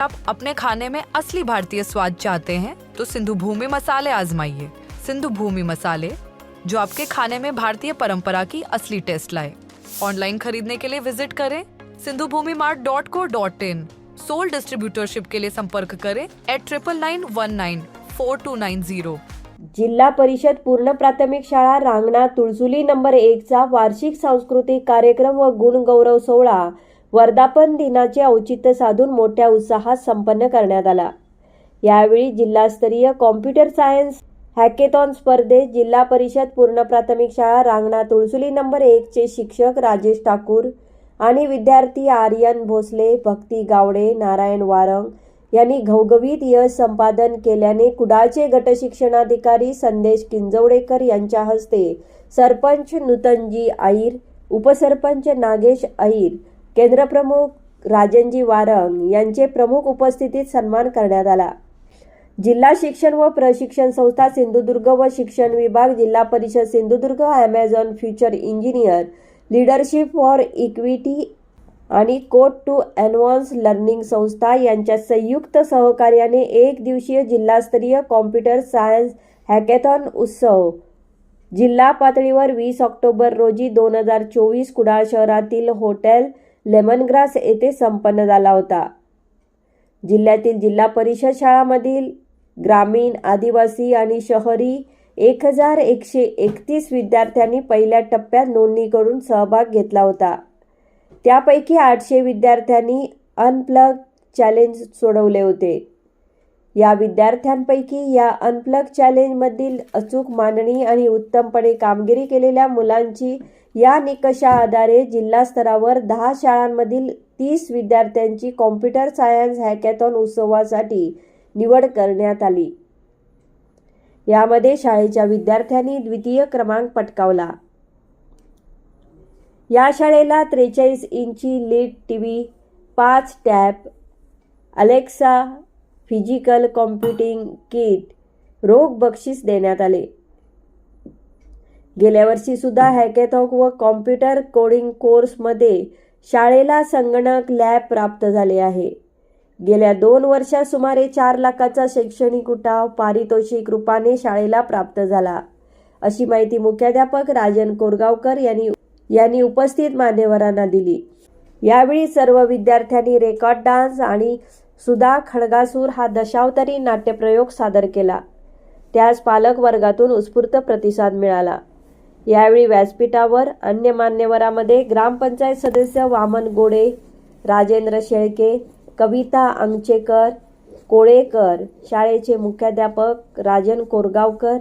आप अपने खाने में असली भारतीय स्वाद चाहते हैं तो सिंधु भूमि मसाले आजमाइए। सिंधु भूमि मसाले, जो आपके खाने में भारतीय परंपरा की असली टेस्ट लाए। ऑनलाइन खरीदने के लिए विज़िट करें Sindhu Bhumi mart dot co dot in. Sole distributorship के लिए संपर्क करें at triple nine one nine four two nine zero Zilla Parishad पूर्ण प्राथमिक शाळा रांगणा, तुळजुली नंबर एकचा वार्षिक सांस्कृतिक कार्यक्रम व गुणगौरव सोहळा। वर्धापन दिनाचे औचित्य साधून मोठ्या उत्साहात संपन्न करण्यात आला. यावेळी जिल्हास्तरीय कॉम्प्युटर सायन्स हॅकेथॉन स्पर्धेत जिल्हा परिषद पूर्ण प्राथमिक शाळा रांगणा तुळसुली नंबर एकचे शिक्षक राजेश ठाकूर आणि विद्यार्थी आर्यन भोसले भक्ती गावडे नारायण वारंग यांनी घवघवीत यश संपादन केल्याने कुडाळचे गटशिक्षणाधिकारी संदेश किंजवडेकर यांच्या हस्ते सरपंच नूतनजी आईर उपसरपंच नागेश आईर केंद्रप्रमुख राजनजी वारंग यांचे प्रमुख उपस्थितीत सन्मान करण्यात आला. जिल्हा शिक्षण व प्रशिक्षण संस्था सिंधुदुर्ग व शिक्षण विभाग जिल्हा परिषद Sindhudurg Amazon future engineer leadership for equity आणि कोट टू ॲडव्हान्स लर्निंग संस्था यांच्या संयुक्त सहकार्याने एक दिवसीय जिल्हास्तरीय कॉम्प्युटर सायन्स हॅकेथॉन उत्सव जिल्हा पातळीवर वीस ऑक्टोबर रोजी दोन हजार चोवीस कुडाळ शहरातील हॉटेल लेमनग्रास येथे संपन्न झाला होता. जिल्ह्यातील जिल्हा परिषद शाळांमधील ग्रामीण आदिवासी आणि शहरी एक हजार एकशे एकतीस विद्यार्थ्यांनी पहिल्या टप्प्यात नोंदणी करून सहभाग घेतला होता. त्यापैकी आठशे विद्यार्थ्यांनी अनप्लग चॅलेंज सोडवले होते. या विद्यार्थ्यांपैकी या अनप्लग चॅलेंजमधील अचूक मांडणी आणि उत्तमपणे कामगिरी केलेल्या मुलांची या निकषा आधारे जिल्हा स्तरावर दहा शाळांमधील तीस विद्यार्थ्यांची कॉम्प्युटर सायन्स हॅकॅथॉन उत्सवासाठी निवड करण्यात आली. यामध्ये शाळेच्या विद्यार्थ्यांनी द्वितीय क्रमांक पटकावला. या शाळेला त्रेचाळीस इंची लीड टी व्ही पाच tab Alexa physical computing kit रोख बक्षीस देण्यात आले. गेल्या वर्षी सुद्धा व कॉम्प्युटर कोडिंग कोर्समध्ये शाळेला संगणक लॅब प्राप्त झाले आहे. गेल्या दोन वर्षात सुमारे चार लाखाचा शैक्षणिक उठाव पारितोषिक रूपाने शाळेला प्राप्त झाला. अशी माहिती मुख्याध्यापक राजन कोरगावकर यांनी यांनी उपस्थित मान्यवरांना दिली. यावेळी सर्व विद्यार्थ्यांनी रेकॉर्ड डान्स आणि सुधा खडगासूर हा दशावतारी नाट्यप्रयोग सादर केला. त्यास पालक वर्गातून उत्स्फूर्त प्रतिसाद मिळाला. यावेळी व्यासपीठावर अन्य मान्यवरामध्ये ग्रामपंचायत सदस्य वामन गोडे राजेंद्र शेळके कविता अंगचेकर कोळेकर शाळेचे मुख्याध्यापक राजन कोरगावकर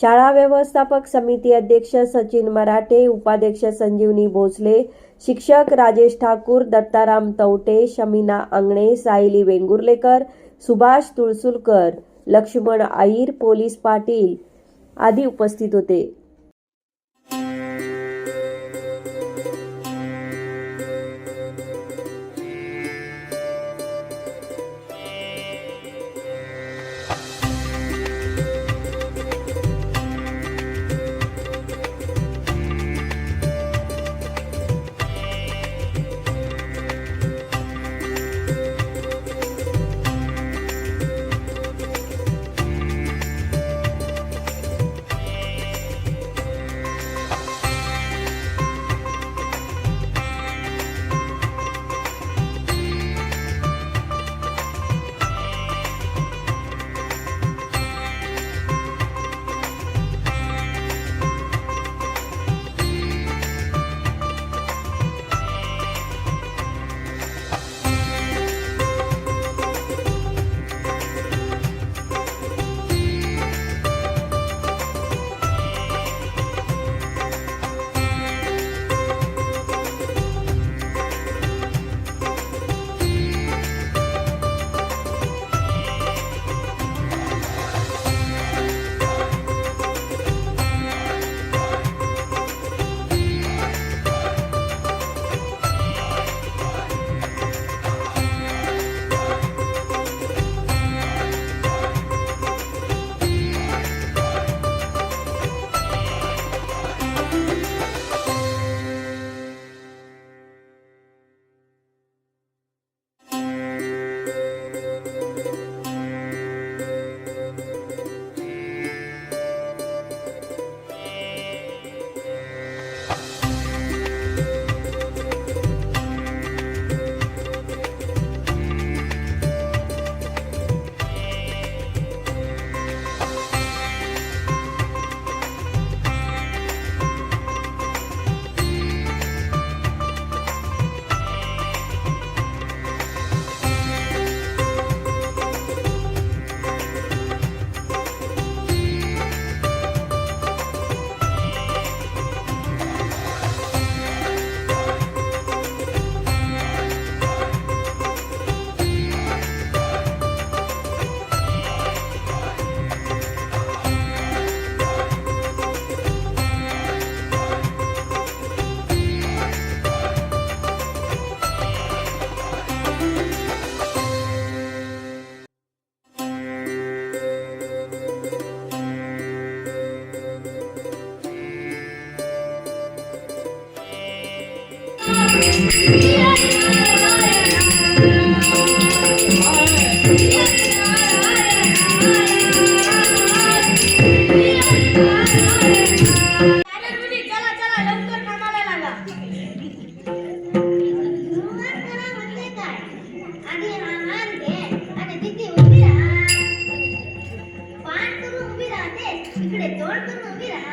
शाळा व्यवस्थापक समिती अध्यक्ष सचिन मराठे उपाध्यक्ष संजीवनी भोसले शिक्षक राजेश ठाकूर दत्ताराम तवटे शमीना अंगणे सायली वेंगुर्लेकर सुभाष तुळसुलकर लक्ष्मण आईर पोलीस पाटील आदी उपस्थित होते. इकडे तोड करून उभी राहा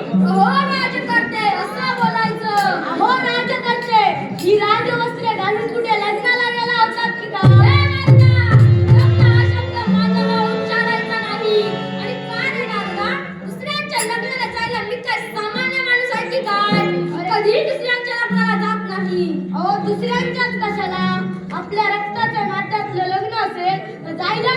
हो राजकर्ते असं बोलायचं. हो राजकर्ते ही राजवस्त्रे घालून कुठे लग्नाला गेला होतात की काय दुसऱ्यांच्या दुसऱ्यांच्याच कशाला? आपल्या रक्ताच्या नात्यातलं लग्न असेल तर जायला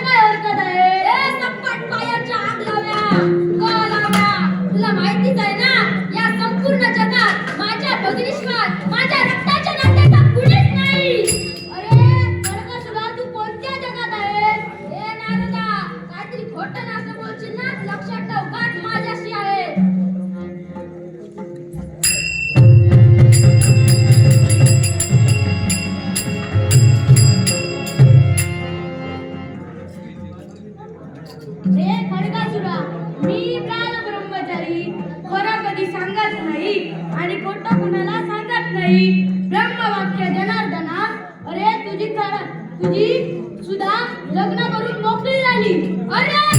खडकासुरा मी काल ब्रह्मचारी खरं कधी सांगत नाही आणि खोट कुणाला सांगत नाही. ब्रह्मवाक्य जनार्दना अरे तुझी तुझी सुद्धा लग्न करून मोकळी झाली. अरे!